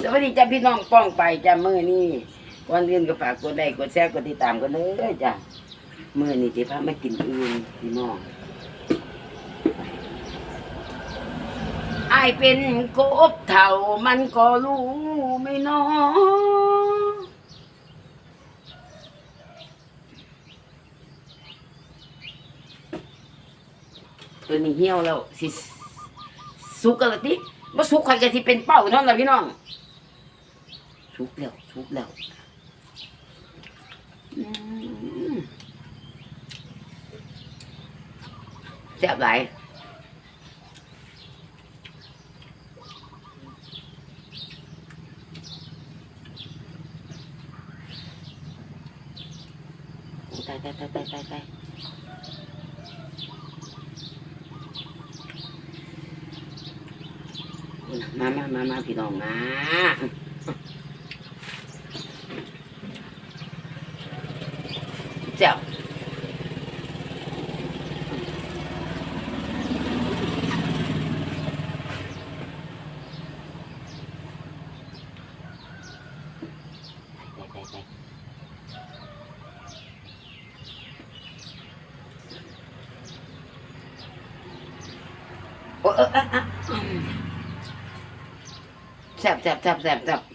สวัสดีจ้าพี่น้องป้องไปจ้ามือนี่วันอื่นก็ฝากกดไลค์กดแชร์กดติดตามกันเลยจ้ามือนี่จะพามากินอื่นพี่น้องไอเป็นกบเท่ามันก็รู้ไม่น้อยตัวนี้เหี่ยวแล้วสิสุกกันละติว่าสุกใครก็สิเป็นเป้าเท่านั้นล่ะพี่น้อง สุกแล้วสุกแล้วอืมแซ่บหลายโอ้ตายตายตายตายตายตายมามามามาพี่น้องมา dẻo Ủa, ơ, ơ, ơ. Dẹp, dẹp, dẹp, dẹp, dẹp.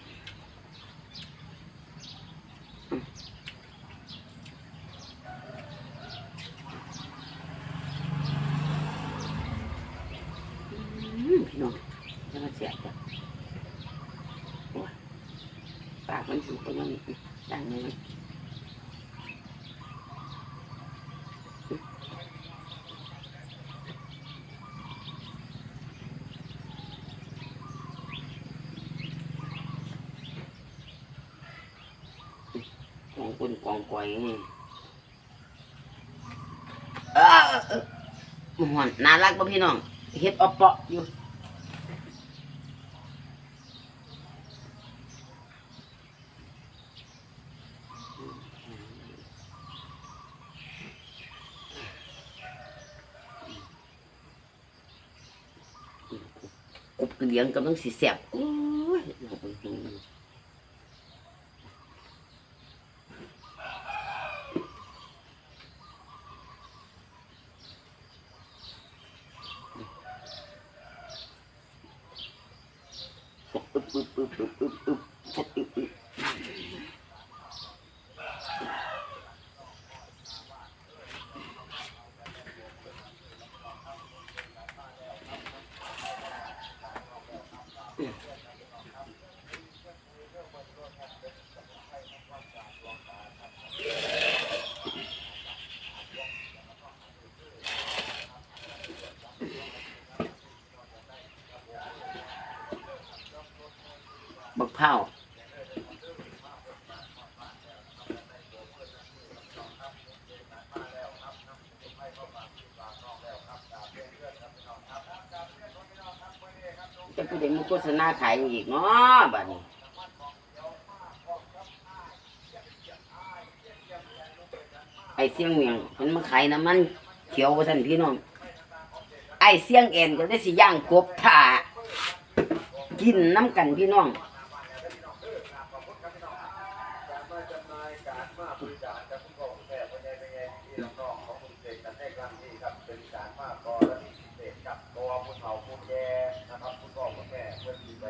พี่น้องจะมาเสียจ้ะปากมันสุกไปยังดังเลยกองคนกองกอยนี่เออเออเออหอนน่ารักป่ะพี่น้องเฮ็ดออปเปาะอยู่ กบกระเดียงกำลังสิแสบโอ้ยเอาไปดูอึ๊บอึ๊บอึ๊บอึ๊บอึ๊บอึ๊บอึ๊บ เผาจะพูดถึงโฆษณาขายอีกเนาะบัดนี้ไอเสียงเมียงมันมาขายน้ำมันเขียวว่าท่านพี่น้อง ไอเสียงเอ็นก็ได้สิย่างกบถ่ากินน้ำกันพี่น้อง การมาบริการกับคุณพ่อคุณแม่คุณยายคุณยายที่น้องของคุณเสกกันในครั้งนี้ครับเป็นการมากกรณีพิเศษกับตัวคุณเหาคุณแย่นะครับคุณพ่อคุณแม่เพื่อนที่ไป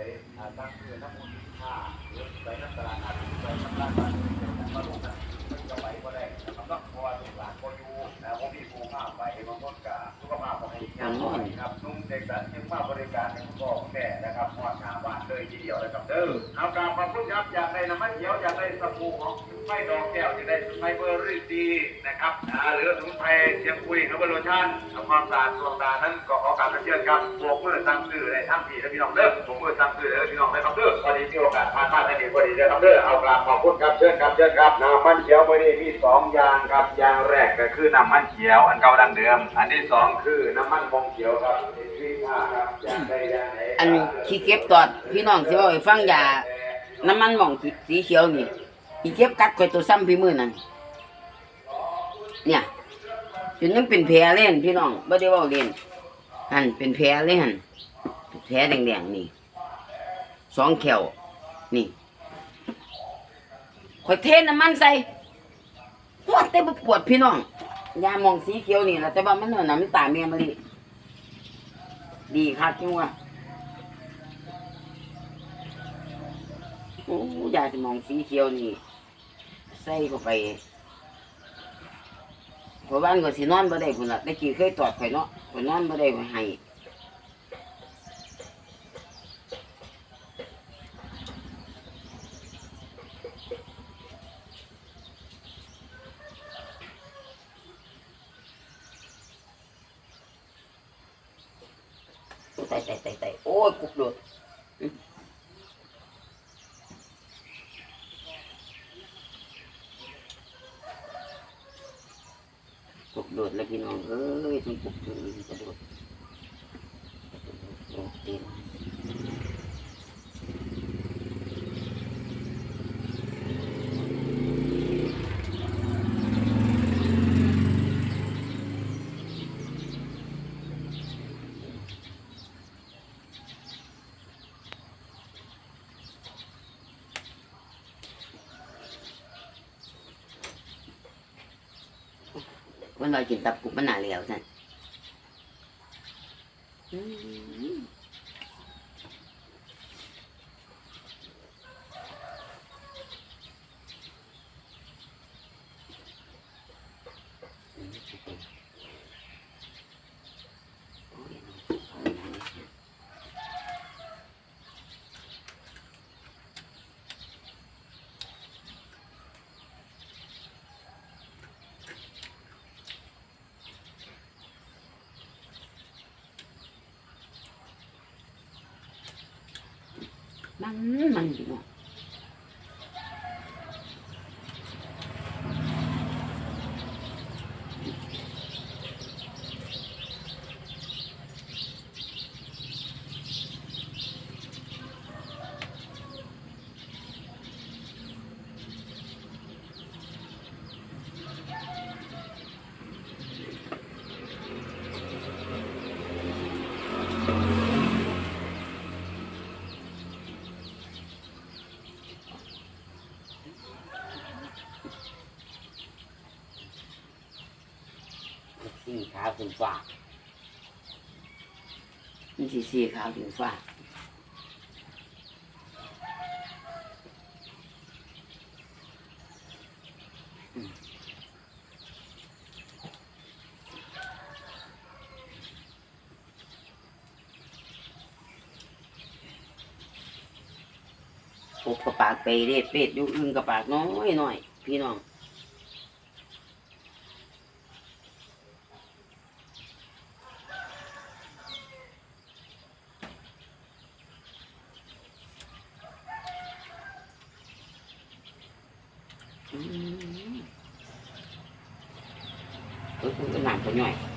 ตั้งเพื่อนน้ำมูที่ท่าหรือไปนักตลาดนัดไปน้ำร้านบ้านมาลงกันมันจะไปวก็ได้นะครับเพอาะว่ลูกหลานก็อยู่นะผมมีภูมิภาคไปบางคนกะทุกข์มาพองให้ยังครับนุ่งเด็กสันยังมาบริการให้คุณพ่อคุณแม่นะครับพอดหาบ้านเลยทีเดียวเลยครับเด้อเอาการขอบคุณครับอยากได้น้ำมันเขียวอยากได้สบู่ของ ไม่ดอกแก้วอยากได้สมุนไพรเบอร์รี่ดีนะครับอ่าหรือสมุนไพรเชียงคุยครับโลชั่นทำความสะอาดดวงตานั้นก็ขอกราบเชิญครับบวกมือสั่งซื้อในทั้งพี่และพี่น้องเด้อบวกมือสั่งซื้อเลยพี่น้องนะครับเด้อพอดีมีโอกาสผ่านมาได้ดีพอดีเลยครับเด้อเอากราบขอบคุณครับเชิญครับเชิญครับน้ำมันเขียววันนี้มีสองอย่างครับอย่างแรกก็คือน้ำมันเขียวอันเก่าดังเดิม อันที่สองคือน้ำมันมงเขียวครับที่ผ้าครับอันขี้เก็บตอดพี่น้องสิว่าให้ฟังยาน้ำมันหม่องสีสีเขียวนี่ ขี้เก็บกัดข่อยตัวซ้ำพี่มือนั่นเนี่ยจนยังเป็นแผลเล่นพี่น้องบ่ได้ว่าเล่นหันเป็นแผลเลยหันแผลแดงๆนี่สองแขวนี่ข่อยเทน้ำมันใส่ปวดแต่บ่ปวดพี่น้องยามองสีเขียวนี่แหละแต่ว่ามันหน่ะน้ำตาเมียมาดิดีคักจังวะโอ้ยาสมองสีเขียวนี่ ส่เข้าไปพราะบ้านก็สินอนบ่ได้พุ่นล่ะตะกี้เคยตอดข่อยเนาะข่อยนอนบ่ได้ข่อยให้ไต่ไต่ไต่ไต่โอ้ยกุบโดดอื้อ กโดดแล้วพี่น้องเอ้ยต้องกุบโดดกระโดดโดดเต็ม วันเรากินตับกุบมันหนาเหลวสั่นอื้อ มันมันพี่น้องสี่ขาว ถึงฟ้ามันสี่สี่ขาวถึงฟ้าอืมปกกระปากไปเด็ดเป็ดอยู่อึ้งกระปากน้อยหน่อย พี่น้อง อืมเออ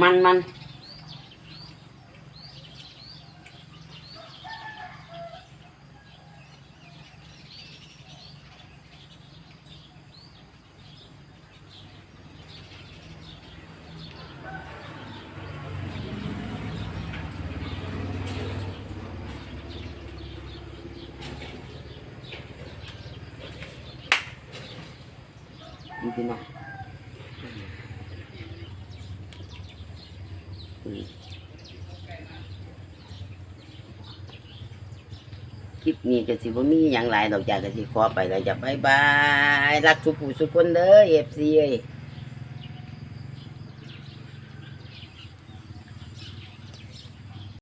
มันมันนี่พี่น้องอืม คลิปนี้ก็สิบ่มีอย่างไรดอกจากก็สิขอไปแล้วจะบายบาย รักทุกผู้ทุกคนเด้อ FC เอ้ย